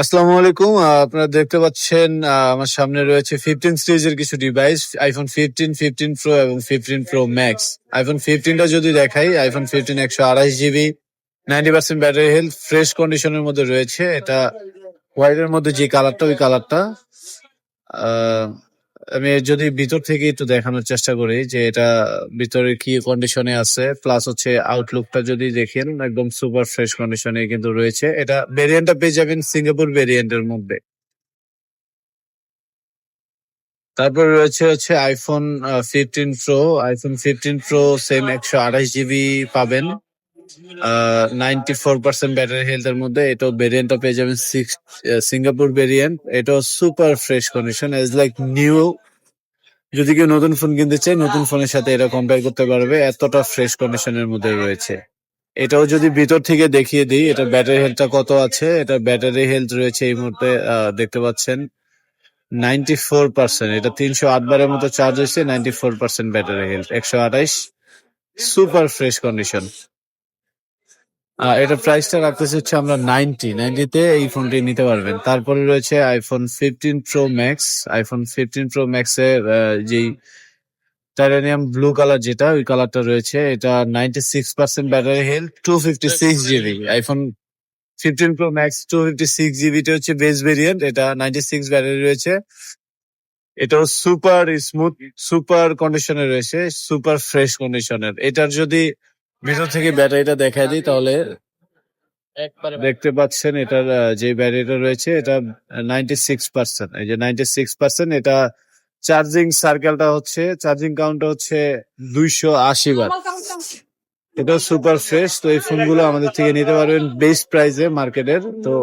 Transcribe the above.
আসসালামু আলাইকুম। আপনারা দেখতে পাচ্ছেন আমার সামনে রয়েছে ফিফটিন সিরিজের কিছু device iPhone fifteen fifteen pro এবং ফিফটিন প্রো ম্যাক্স আইফোন ফিফটিনটা যদি দেখাই আইফোন ফিফটিন একশো আড়াইশ GB ninety percent battery health fresh কন্ডিশনের মধ্যে রয়েছে। এটা হোয়াইটের মধ্যে যে কালারটা ওই কালারটা আমি যদি ভিতর থেকে একটু দেখানোর চেষ্টা করি যে এটা ভিতরে কি কন্ডিশনে আছে প্লাস হচ্ছে আউটলুকটা যদি দেখেন, একদম সুপার ফ্রেশ কন্ডিশনে কিন্তু রয়েছে। এটা ভেরিয়েন্টটা পেয়ে যাবেন সিঙ্গাপুর ভেরিয়েন্টের মধ্যে। তারপর রয়েছে হচ্ছে iPhone fifteen pro iPhone fifteen pro same একশো আঠাশ জিবি পাবেন। নাইনটি ফোর পার্সেন্ট ব্যাটারি হেলথের মধ্যে এটাও ভেরিয়েন্টটা পেয়ে যাবেন সিক্স সিঙ্গাপুর ভেরিয়েন্ট এটাও super fresh condition as like new যদি কেউ নতুন ফোন কিনতে চায়, নতুন ফোনের সাথে এটা কম্পেয়ার করতে পারবে, এতটা ফ্রেশ কন্ডিশনের মধ্যে রয়েছে। এটাও যদি ভিতর থেকে দেখিয়ে দিই, এটা ব্যাটারি হেলথটা কত আছে? এটা ব্যাটারি হেলথ রয়েছে এই মুহূর্তে দেখতে পাচ্ছেন। নাইনটি ফোর পার্সেন্ট এটা তিনশো আট বারের মতো চার্জ হয়েছে ninety four percent battery health একশো আঠাইশ সুপার ফ্রেশ কন্ডিশন এটা প্রাইসটা রাখতেছি হচ্ছে আমরা নাইনটি নাইনটিতে এই ফোনটি নিতে পারবেন। তারপরে রয়েছে iPhone fifteen pro max iPhone fifteen pro max এর আহ, যেই টাইটানিয়াম ব্লু কালার যেটা ওই কালারটা রয়েছে। এটা ninety six percent battery health two fifty six GB iPhone fifteen pro max two fifty six জিবিটা হচ্ছে বেস ভেরিয়েন্ট এটা নাইনটি সিক্স ব্যাটারি রয়েছে। এটাও সুপার স্মুথ সুপার কন্ডিশনে রয়েছে সুপার ফ্রেশ কন্ডিশনের এটার যদি ভিতর থেকে ব্যাটারিটা দেখায় দিই তাহলে। দেখতে পাচ্ছেন এটার যে ব্যাটারিটা রয়েছে এটা নাইনটি সিক্স পার্সেন্ট এই যে নাইনটি সিক্স পার্সেন্ট এটা চার্জিং সার্কেলটা হচ্ছে চার্জিং কাউন্টটা হচ্ছে দুইশো আশি বার। এটা সুপার ফ্রেশ তো এই ফোনগুলো আমাদের থেকে নিতে পারবেন বেস্ট প্রাইসে মার্কেটের তো